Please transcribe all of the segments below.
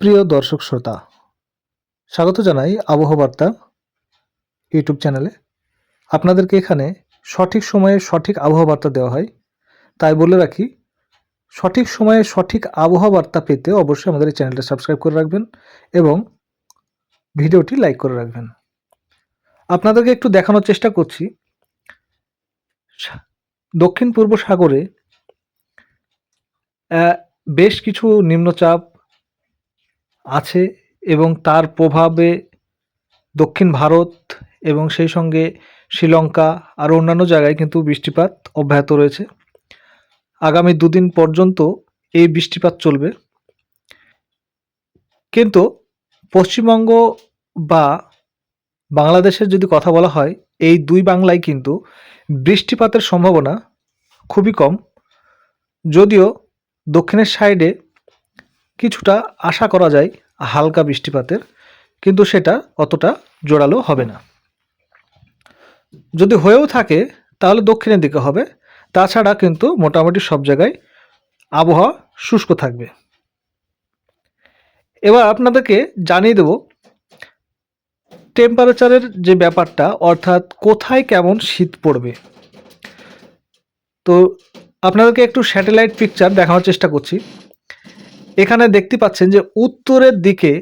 প্রিয় দর্শক শ্রোতা, স্বাগত জানাই আবহাওয়া বার্তা ইউটিউব চ্যানেলে। আপনাদেরকে এখানে সঠিক সময়ে সঠিক আবহাওয়া বার্তা দেওয়া হয়। তাই বলে রাখি, সঠিক সময়ে সঠিক আবহাওয়া বার্তা পেতে অবশ্যই আমাদের এই চ্যানেলটা সাবস্ক্রাইব করে রাখবেন এবং ভিডিওটি লাইক করে রাখবেন। আপনাদেরকে একটু দেখানোর চেষ্টা করছি। দক্ষিণ পূর্ব সাগরে বেশ কিছু নিম্নচাপ আছে এবং তার প্রভাবে দক্ষিণ ভারত এবং সেই সঙ্গে শ্রীলঙ্কা আর অন্যান্য জায়গায় কিন্তু বৃষ্টিপাত অব্যাহত রয়েছে। আগামী দুদিন পর্যন্ত এই বৃষ্টিপাত চলবে। কিন্তু পশ্চিমবঙ্গ বা বাংলাদেশের যদি কথা বলা হয়, এই দুই বাংলায় কিন্তু বৃষ্টিপাতের সম্ভাবনা খুবই কম। যদিও দক্ষিণের সাইডে কিছুটা আশা করা যায় হালকা বৃষ্টিপাতের, কিন্তু সেটা অতটা জোরালো হবে না। যদি হয়েও থাকে, তাহলে দক্ষিণের দিকে হবে। তাছাড়া কিন্তু মোটামুটি সব জায়গায় আবহাওয়া শুষ্ক থাকবে। এবার আপনাদেরকে জানিয়ে দেব টেম্পারেচারের যে ব্যাপারটা, অর্থাৎ কোথায় কেমন শীত পড়বে। তো আপনাদেরকে একটু স্যাটেলাইট পিকচার দেখানোর চেষ্টা করছি। এখানে দেখতে পাচ্ছেন যে উত্তরের দিকে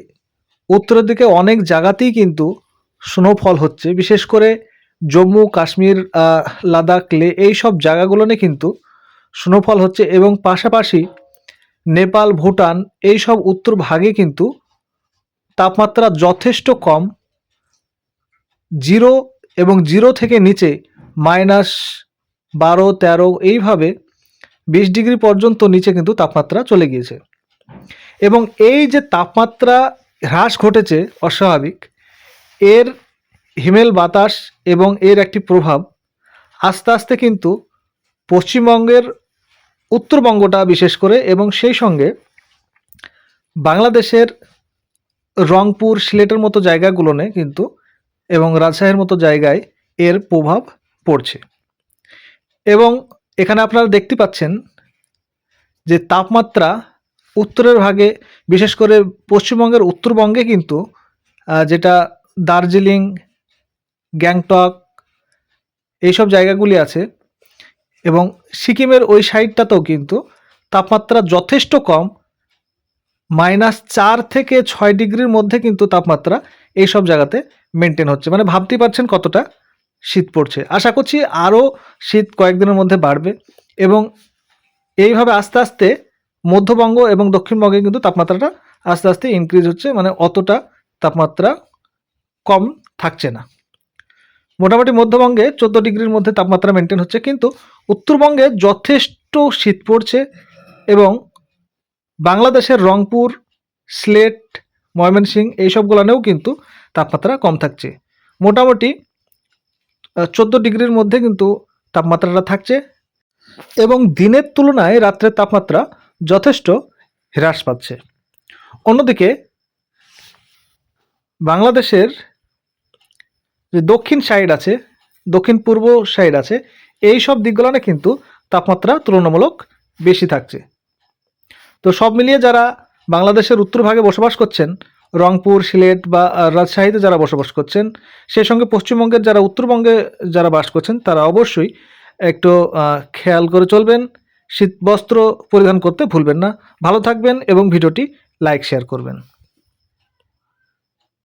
উত্তরের দিকে অনেক জায়গাতেই কিন্তু স্নোফল হচ্ছে। বিশেষ করে জম্মু, কাশ্মীর লাদাখ, লে, এই সব জায়গাগুলোনে কিন্তু স্নোফল হচ্ছে এবং পাশাপাশি নেপাল, ভুটান এই সব উত্তর ভাগে কিন্তু তাপমাত্রা যথেষ্ট কম। জিরো এবং জিরো থেকে নিচে মাইনাস বারো, তেরো, এইভাবে বিশ ডিগ্রি পর্যন্ত নিচে কিন্তু তাপমাত্রা চলে গিয়েছে। এবং এই যে তাপমাত্রা হ্রাস ঘটেছে অস্বাভাবিক, এর হিমেল বাতাস এবং এর একটি প্রভাব আস্তে আস্তে কিন্তু পশ্চিমবঙ্গের উত্তরবঙ্গটা বিশেষ করে এবং সেই সঙ্গে বাংলাদেশের রংপুর, সিলেটের মতো জায়গাগুলোনে কিন্তু এবং রাজশাহীর মতো জায়গায় এর প্রভাব পড়ছে। এবং এখানে আপনারা দেখতে পাচ্ছেন যে তাপমাত্রা উত্তরের ভাগে, বিশেষ করে পশ্চিমবঙ্গের উত্তরবঙ্গে কিন্তু যেটা দার্জিলিং, গ্যাংটক, এইসব জায়গাগুলি আছে এবং সিকিমের ওই সাইডটাতেও কিন্তু তাপমাত্রা যথেষ্ট কম, মাইনাস চার থেকে ছয় ডিগ্রির মধ্যে কিন্তু তাপমাত্রা এইসব জায়গাতে মেনটেন হচ্ছে। মানে ভাবতেই পারছেন কতটা শীত পড়ছে। আশা করছি আরও শীত কয়েকদিনের মধ্যে বাড়বে এবং এইভাবে আস্তে আস্তে মধ্যবঙ্গ এবং দক্ষিণবঙ্গে কিন্তু তাপমাত্রাটা আস্তে আস্তে ইনক্রিজ হচ্ছে মানে অতটা তাপমাত্রা কম থাকছে না। মোটামুটি মধ্যবঙ্গে চোদ্দ ডিগ্রির মধ্যে তাপমাত্রা মেনটেন হচ্ছে, কিন্তু উত্তরবঙ্গে যথেষ্ট শীত পড়ছে এবং বাংলাদেশের রংপুর, সিলেট ময়মনসিংহ এইসবগুলোনেও কিন্তু তাপমাত্রা কম থাকছে। মোটামুটি চোদ্দ ডিগ্রির মধ্যে কিন্তু তাপমাত্রাটা থাকছে এবং দিনের তুলনায় রাত্রের তাপমাত্রা যথেষ্ট হ্রাস পাচ্ছে। অন্যদিকে, বাংলাদেশের যে দক্ষিণ সাইড আছে, দক্ষিণ পূর্ব সাইড আছে এই সব দিকগুলোনে কিন্তু তাপমাত্রা তুলনামূলক বেশি থাকছে। তো সব মিলিয়ে যারা বাংলাদেশের উত্তর ভাগে বসবাস করছেন, রংপুর, সিলেট বা রাজশাহীতে যারা বসবাস করছেন, সেই সঙ্গে পশ্চিমবঙ্গের যারা উত্তরবঙ্গে যারা বাস করছেন, তারা অবশ্যই একটু খেয়াল করে চলবেন। শীত বস্ত্র পরিধান করতে ভুলবেন না। ভালো থাকবেন এবং ভিডিওটি লাইক শেয়ার করবেন।